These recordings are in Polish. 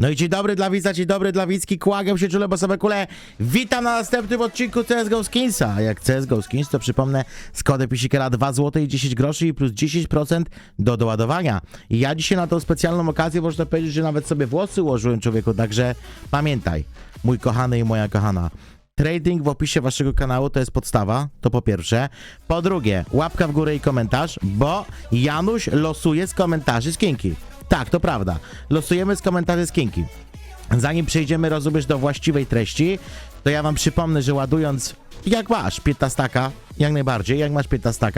No i dzień dobry dla widza, dzień dobry dla widzki, kłagam się czule, bo sobie kule. Witam na następnym odcinku CSGO Skinsa. A jak CSGO Skins, to przypomnę, z kodem Pisikera 2 zł i 10 groszy i plus 10% do doładowania. I ja dzisiaj na tą specjalną okazję można powiedzieć, że nawet sobie włosy ułożyłem człowieku, także pamiętaj, mój kochany i moja kochana. Trading w opisie waszego kanału to jest podstawa, to po pierwsze. Po drugie, łapka w górę i komentarz, bo Janusz losuje z komentarzy skinki. Tak, to prawda. Losujemy z komentarzy skinki. Zanim przejdziemy, rozumiesz, do właściwej treści, to ja wam przypomnę, że ładując, jak masz 15, jak najbardziej, jak masz 15,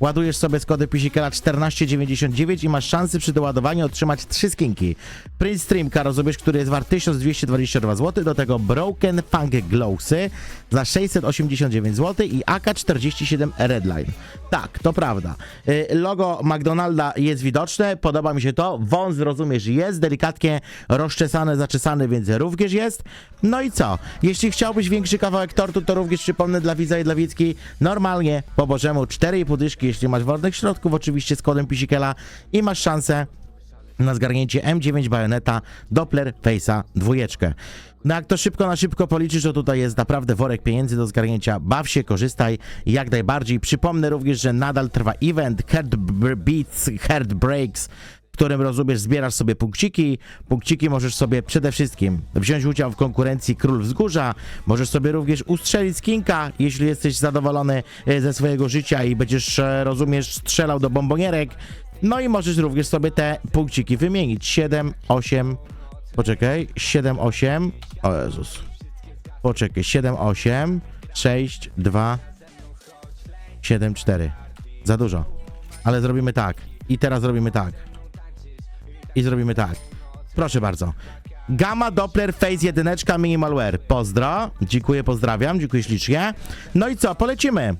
ładujesz sobie z kodem Pisikera 1499 i masz szansę przy doładowaniu otrzymać trzy skinki. Prince Streamka, rozumiesz, który jest wart 1222 zł, do tego Broken Funk Glowsy za 689 zł i AK-47 Redline. Tak, to prawda. Y, Logo McDonalda jest widoczne, podoba mi się to. Wąs, rozumiesz, jest delikatnie rozczesany, zaczesany, więc również jest. No i co? Jeśli chciałbyś większy kawałek tortu, to również przypomnę dla widza i dla widzki, normalnie po bożemu 4,5 dyszki, jeśli masz wolnych środków, oczywiście z kodem Pisikela i masz szansę na zgarnięcie M9 Bajoneta, Doppler, Face'a, dwójeczkę. No jak to szybko na szybko policzysz, to tutaj jest naprawdę worek pieniędzy do zgarnięcia. Baw się, korzystaj jak najbardziej. Przypomnę również, że nadal trwa event Heart Beats, Heart Breaks, którym rozumiesz, zbierasz sobie punkciki. Punkciki możesz sobie przede wszystkim wziąć udział w konkurencji Król Wzgórza. Możesz sobie również ustrzelić skinka, jeśli jesteś zadowolony e, ze swojego życia i będziesz, e, rozumiesz, strzelał do bombonierek. No i możesz również sobie te punkciki wymienić. 7, 8, poczekaj, 7, 8, o Jezus. Poczekaj, 7, 8, 6, 2, 7, 4. Za dużo. Ale zrobimy tak. I teraz zrobimy tak. I zrobimy tak. Proszę bardzo. Gamma Doppler Face 1 Minimalware. Pozdro. Dziękuję, pozdrawiam. Dziękuję ślicznie. No i co? Polecimy.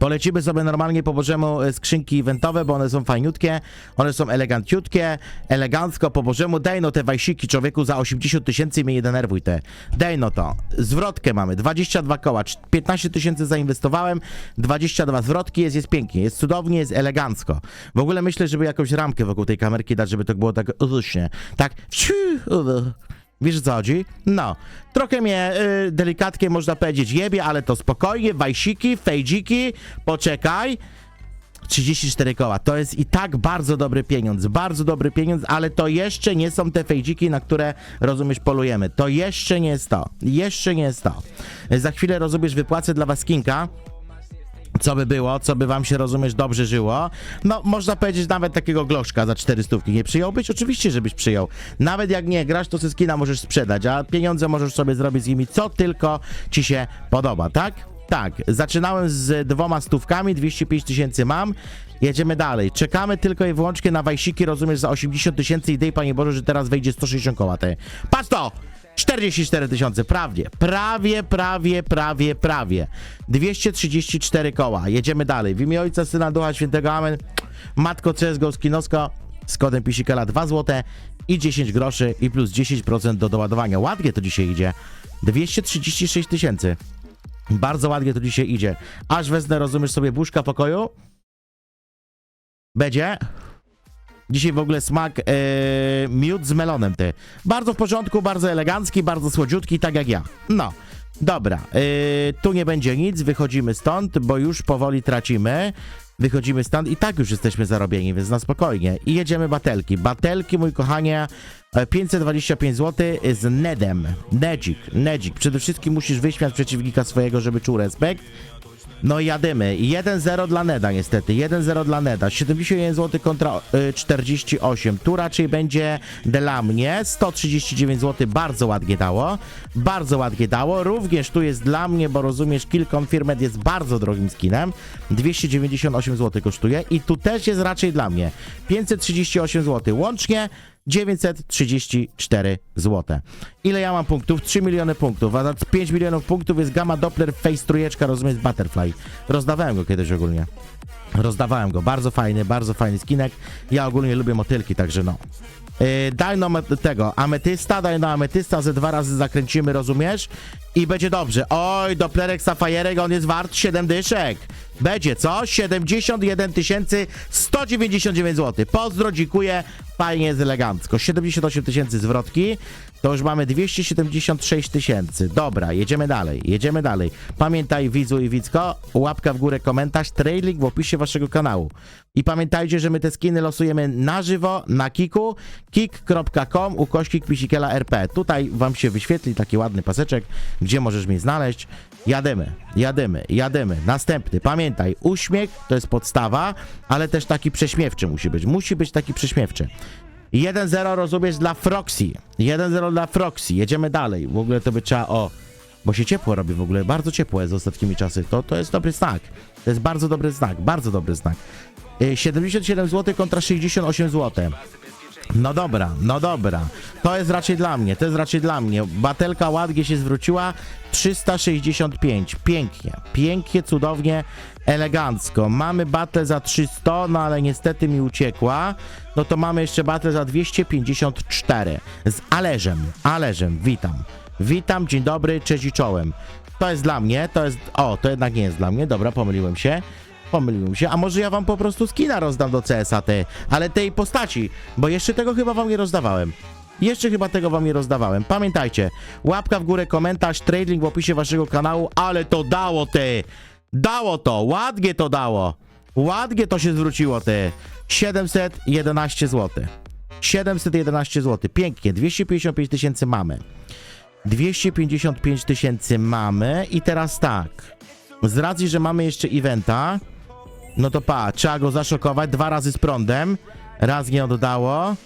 Polecimy sobie normalnie po bożemu e, skrzynki eventowe, bo one są fajniutkie, one są eleganciutkie, elegancko po bożemu. Daj no te wajsiki człowieku za 80 tysięcy mnie nie denerwuj te. Daj no to. Zwrotkę mamy, 22 koła, cz- 15 tysięcy zainwestowałem, 22 zwrotki, jest, jest pięknie, jest cudownie, jest elegancko. W ogóle myślę, żeby jakąś ramkę wokół tej kamerki dać, żeby to było tak ruśnie. Tak, Wiesz co chodzi? No. Trochę mnie y, delikatnie można powiedzieć jebie, ale to spokojnie. Wajsiki, fejdziki, poczekaj. 34 koła. To jest i tak bardzo dobry pieniądz. Bardzo dobry pieniądz, ale to jeszcze nie są te fejdziki, na które rozumiesz polujemy. To jeszcze nie jest to. Jeszcze nie jest to. Za chwilę rozumiesz wypłacę dla was kinka co by było, co by wam się, rozumiesz, dobrze żyło. No, można powiedzieć, nawet takiego gloszka za 400 nie przyjąłbyś? Oczywiście, żebyś przyjął. Nawet jak nie grasz, to skina możesz sprzedać, a pieniądze możesz sobie zrobić z nimi, co tylko ci się podoba, tak? Tak, zaczynałem z dwoma stówkami, 205 tysięcy mam. Jedziemy dalej. Czekamy tylko i wyłącznie na wajsiki, rozumiesz, za 80 tysięcy i dej, Panie Boże, że teraz wejdzie 160 koła te. Patrz to! 44 tysiące, prawie, prawie, prawie, prawie, prawie. 234 koła. Jedziemy dalej. W imię Ojca, Syna, Ducha Świętego, Amen. Matko CSGO Skinosko z kodem Pisikela 2 zł i 10 groszy i plus 10% do doładowania. Ładnie to dzisiaj idzie. 236 tysięcy. Bardzo ładnie to dzisiaj idzie. Aż wezmę, rozumiesz sobie, buszka pokoju. Będzie. Dzisiaj w ogóle smak e, miód z melonem ty. Bardzo w porządku, bardzo elegancki, bardzo słodziutki, tak jak ja. No, dobra. E, tu nie będzie nic, wychodzimy stąd, bo już powoli tracimy. Wychodzimy stąd i tak już jesteśmy zarobieni, więc na spokojnie. I jedziemy batelki. Batelki, mój kochanie, e, 525 zł z Nedem. Nedzik, Nedzik. Przede wszystkim musisz wyśmiać przeciwnika swojego, żeby czuł respekt. No i jadymy. 1-0 dla Neda niestety. 1-0 dla Neda. 71 zł kontra y, 48. Tu raczej będzie dla mnie. 139 zł bardzo ładnie dało. Bardzo ładnie dało. Również tu jest dla mnie, bo rozumiesz, Kill Confirmed jest bardzo drogim skinem. 298 zł kosztuje. I tu też jest raczej dla mnie. 538 zł. Łącznie 934 zł. Ile ja mam punktów? 3 miliony punktów, a za 5 milionów punktów jest Gamma Doppler Face trójeczka, rozumiesz, Butterfly. Rozdawałem go kiedyś ogólnie. Rozdawałem go, bardzo fajny, bardzo fajny skinek. Ja ogólnie lubię motylki, także no. Yy, daj no tego, ametysta, daj no ametysta, ze dwa razy zakręcimy, rozumiesz? I będzie dobrze. Oj, Dopplerek Safajerek, on jest wart 7 dyszek. Będzie, co? 71 199 zł. Pozdro, dziękuję. Fajnie, jest elegancko. 78 tysięcy zwrotki. To już mamy 276 tysięcy. Dobra, jedziemy dalej, jedziemy dalej. Pamiętaj, widzu i widzko, łapka w górę, komentarz, trailing w opisie waszego kanału. I pamiętajcie, że my te skiny losujemy na żywo, na kiku, kik.com, ukośnik pisikela RP. Tutaj wam się wyświetli taki ładny paseczek, gdzie możesz mnie znaleźć. Jadymy, jadymy, jadymy. Następny, pamiętaj, uśmiech to jest podstawa, ale też taki prześmiewczy musi być. Musi być taki prześmiewczy. 1-0 rozumiesz dla Froxy. 1-0 dla Froxy. Jedziemy dalej. W ogóle to by trzeba o. Bo się ciepło robi w ogóle, bardzo ciepło jest ostatnimi czasy. To, to jest dobry znak. To jest bardzo dobry znak, bardzo dobry znak. Y, 77 zł kontra 68 zł. No dobra, no dobra. To jest raczej dla mnie, to jest raczej dla mnie. Batelka ładnie się zwróciła. 365. Pięknie, pięknie, cudownie, elegancko. Mamy batę za 300, no ale niestety mi uciekła. No to mamy jeszcze batę za 254. Z Ależem, Ależem, witam. Witam, dzień dobry, cześć i czołem. To jest dla mnie, to jest... O, to jednak nie jest dla mnie, dobra, pomyliłem się. Pomyliłem się, a może ja wam po prostu skina rozdam do CSA te, ale tej postaci, bo jeszcze tego chyba wam nie rozdawałem. Jeszcze chyba tego wam nie rozdawałem. Pamiętajcie, łapka w górę, komentarz, trading w opisie waszego kanału, ale to dało ty! Dało to, ładnie to dało. Ładnie to się zwróciło ty. 711 zł. 711 zł. Pięknie, 255 tysięcy mamy. 255 tysięcy mamy i teraz tak. Z racji, że mamy jeszcze eventa, no to pa, trzeba go zaszokować dwa razy z prądem. Raz nie oddało,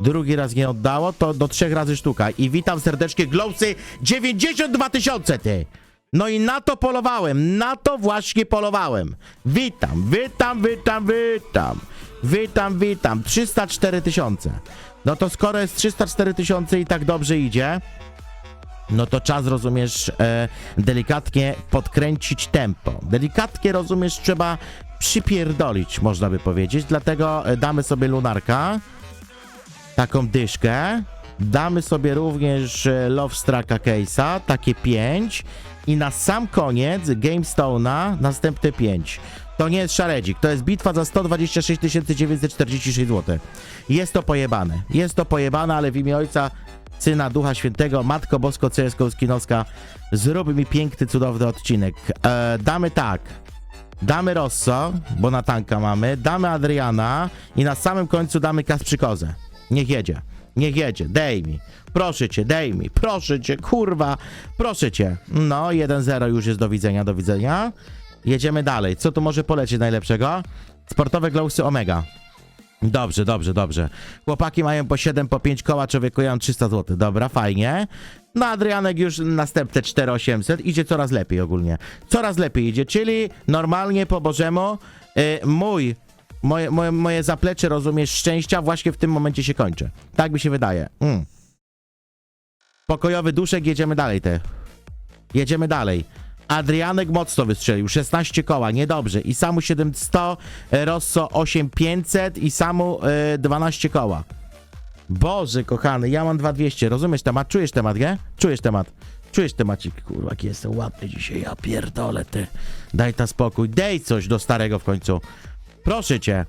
drugi raz nie oddało, to do trzech razy sztuka. I witam serdecznie, Glowsy 92 tysiące ty! No i na to polowałem, na to właśnie polowałem. Witam, witam, witam, witam. Witam, witam. 304 tysiące. No to skoro jest 304 tysiące i tak dobrze idzie, no to czas, rozumiesz, e, delikatnie podkręcić tempo. Delikatnie, rozumiesz, trzeba przypierdolić, można by powiedzieć. Dlatego e, damy sobie lunarka, taką dyszkę. Damy sobie również e, Love Straka Case'a, takie 5. I na sam koniec GameStone'a następne 5. To nie jest szaredzik, to jest bitwa za 126 946 zł. Jest to pojebane, jest to pojebane, ale w imię Ojca, Syna, Ducha Świętego, Matko Bosko, CSK Skinowska, zrób mi piękny, cudowny odcinek. E, damy tak, damy Rosso, bo na tanka mamy, damy Adriana i na samym końcu damy Kasprzykozę. Niech jedzie, niech jedzie, dej mi. Proszę cię, dej mi, proszę cię, kurwa, proszę cię. No, 1-0 już jest do widzenia, do widzenia. Jedziemy dalej. Co tu może polecieć najlepszego? Sportowe glowsy Omega. Dobrze, dobrze, dobrze. Chłopaki mają po 7, po 5 koła, człowieku, ja mam 300 zł. Dobra, fajnie. No, Adrianek już następne 4800. Idzie coraz lepiej ogólnie. Coraz lepiej idzie, czyli normalnie po Bożemu y, mój, moje, moje, moje zaplecze, rozumiesz, szczęścia właśnie w tym momencie się kończy. Tak mi się wydaje. Mm. Pokojowy duszek, jedziemy dalej te. Jedziemy dalej. Adrianek mocno wystrzelił, 16 koła, niedobrze. I samu 700, e, Rosso 8500 i samu e, 12 koła. Boże kochany, ja mam 2200, rozumiesz temat? Czujesz temat, nie? Czujesz temat. Czujesz temacik, kurwa, jaki jestem ładny dzisiaj, ja pierdolę ty. Daj ta spokój, dej coś do starego w końcu. Proszę cię.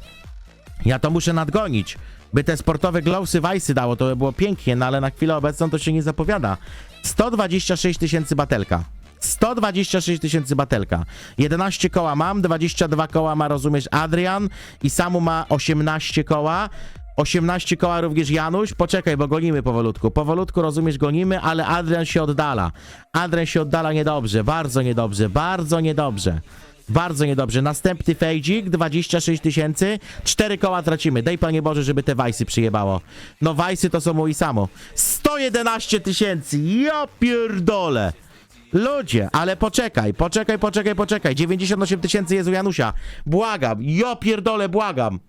Ja to muszę nadgonić. By te sportowe glowsy Wajsy dało, to by było pięknie, no ale na chwilę obecną to się nie zapowiada. 126 tysięcy batelka. 126 tysięcy batelka. 11 koła mam, 22 koła ma, rozumiesz, Adrian i Samu ma 18 koła. 18 koła również Janusz. Poczekaj, bo gonimy powolutku. Powolutku, rozumiesz, gonimy, ale Adrian się oddala. Adrian się oddala niedobrze, bardzo niedobrze, bardzo niedobrze. Bardzo niedobrze. Następny fejdzik, 26 tysięcy. Cztery koła tracimy. Daj Panie Boże, żeby te wajsy przyjebało. No wajsy to są mój samo. 111 tysięcy. Ja pierdolę. Ludzie, ale poczekaj, poczekaj, poczekaj, poczekaj. 98 tysięcy jest u Janusia. Błagam, ja pierdolę, błagam.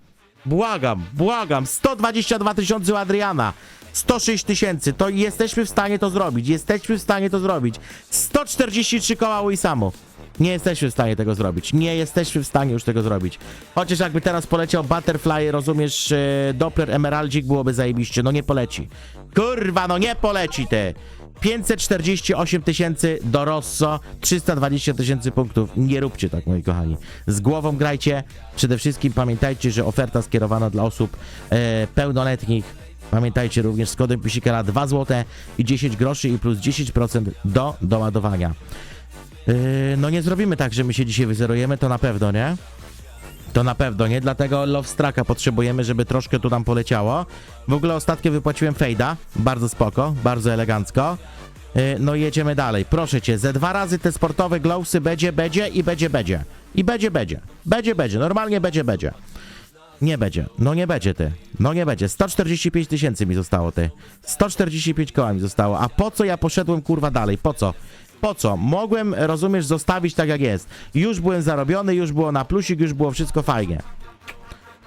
Błagam, błagam. 122 tysiące u Adriana. 106 tysięcy. To jesteśmy w stanie to zrobić. Jesteśmy w stanie to zrobić. 143 koła u Isamu. Nie jesteśmy w stanie tego zrobić. Nie jesteśmy w stanie już tego zrobić. Chociaż jakby teraz poleciał Butterfly, rozumiesz, e, Doppler Emeraldzik byłoby zajebiście. No nie poleci. Kurwa, no nie poleci ty. 548 tysięcy do Rosso, 320 tysięcy punktów. Nie róbcie tak, moi kochani. Z głową grajcie. Przede wszystkim pamiętajcie, że oferta skierowana dla osób e, pełnoletnich. Pamiętajcie również z kodem Pisikera 2 zł i 10 groszy i plus 10% do doładowania. Yy, no nie zrobimy tak, że my się dzisiaj wyzerujemy, to na pewno, nie? To na pewno nie, dlatego Love Straka potrzebujemy, żeby troszkę tu nam poleciało. W ogóle ostatnio wypłaciłem fejda, bardzo spoko, bardzo elegancko. Yy, no jedziemy dalej, proszę cię, ze dwa razy te sportowe glowsy będzie, będzie i będzie, będzie. I będzie, będzie. Będzie, będzie, normalnie będzie, będzie. Nie będzie, no nie będzie ty, no nie będzie. 145 tysięcy mi zostało ty. 145 koła mi zostało, a po co ja poszedłem kurwa dalej, po co? Po co? Mogłem, rozumiesz, zostawić tak jak jest. Już byłem zarobiony, już było na plusik, już było wszystko fajnie.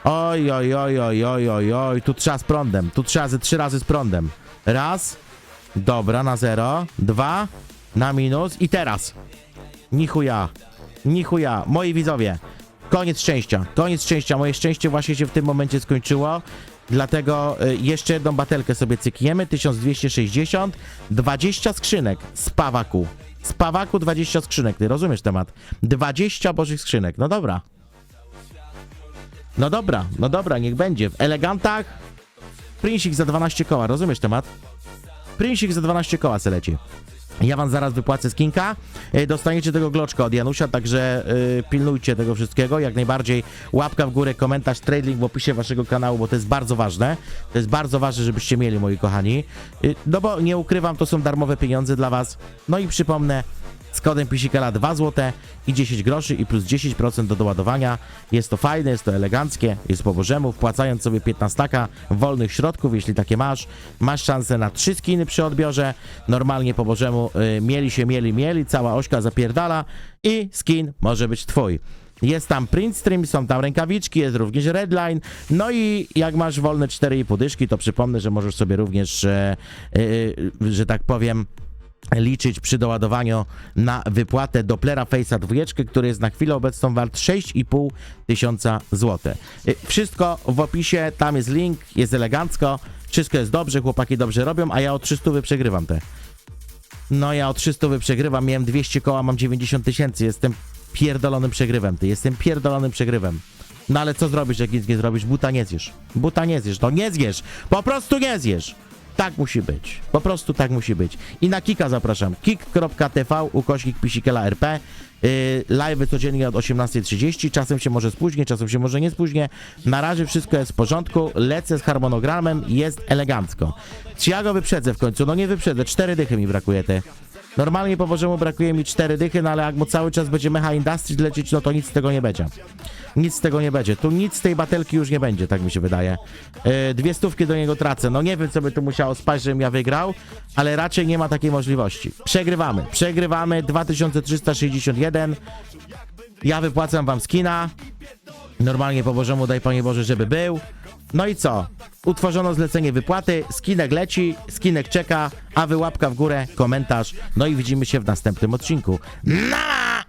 Oj, oj, oj, oj, oj, oj, oj, tu trzeba z prądem, tu trzeba ze trzy razy z prądem. Raz, dobra, na zero, dwa, na minus i teraz. Nichuja, nichuja, moi widzowie. Koniec szczęścia, koniec szczęścia. Moje szczęście właśnie się w tym momencie skończyło. Dlatego y, jeszcze jedną batelkę sobie cykniemy. 1260, 20 skrzynek z pawaku. Z pawaku 20 skrzynek. Ty rozumiesz temat? 20 bożych skrzynek. No dobra. No dobra, no dobra, niech będzie. W elegantach Prinsik za 12 koła. Rozumiesz temat? Prinsik za 12 koła se leci. Ja wam zaraz wypłacę skinka. E, Dostaniecie tego gloczka od Janusia, także y, pilnujcie tego wszystkiego. Jak najbardziej łapka w górę, komentarz, trading w opisie waszego kanału, bo to jest bardzo ważne. To jest bardzo ważne, żebyście mieli, moi kochani. Y, no bo nie ukrywam, to są darmowe pieniądze dla was. No i przypomnę, z kodem Pisikala 2 zł i 10 groszy i plus 10% do doładowania. Jest to fajne, jest to eleganckie, jest po bożemu. Wpłacając sobie 15 wolnych środków, jeśli takie masz, masz szansę na 3 skiny przy odbiorze. Normalnie po bożemu y, mieli się, mieli, mieli, cała ośka zapierdala i skin może być twój. Jest tam print stream, są tam rękawiczki, jest również redline. No i jak masz wolne 4,5 dyszki, to przypomnę, że możesz sobie również, e, e, e, że tak powiem, liczyć przy doładowaniu na wypłatę Dopplera Face'a dwójeczkę, który jest na chwilę obecną wart 6,5 tysiąca złotych. Y, Wszystko w opisie, tam jest link, jest elegancko, wszystko jest dobrze, chłopaki dobrze robią, a ja od 300 przegrywam te. No ja od 300 przegrywam, miałem 200 koła, mam 90 tysięcy, jestem pierdolonym przegrywem, ty, jestem pierdolonym przegrywem. No ale co zrobisz, jak nic nie zrobisz? Buta nie zjesz. Buta nie zjesz, no nie zjesz, po prostu nie zjesz. Tak musi być. Po prostu tak musi być. I na Kika zapraszam. kik.tv ukośnik pisikela rp. Yy, live codziennie od 18.30. Czasem się może spóźnię, czasem się może nie spóźnię. Na razie wszystko jest w porządku. Lecę z harmonogramem. Jest elegancko. Czy ja go wyprzedzę w końcu? No nie wyprzedzę. Cztery dychy mi brakuje ty. Normalnie po Bożemu brakuje mi cztery dychy, no ale jak mu cały czas będzie Mecha Industries lecieć, no to nic z tego nie będzie. Nic z tego nie będzie. Tu nic z tej batelki już nie będzie, tak mi się wydaje. Yy, dwie stówki do niego tracę. No nie wiem, co by tu musiało spać, żebym ja wygrał, ale raczej nie ma takiej możliwości. Przegrywamy. Przegrywamy 2361. Ja wypłacam wam skina. Normalnie po Bożemu daj Panie Boże, żeby był. No i co? Utworzono zlecenie wypłaty, skinek leci, skinek czeka, a wy łapka w górę, komentarz. No i widzimy się w następnym odcinku. Na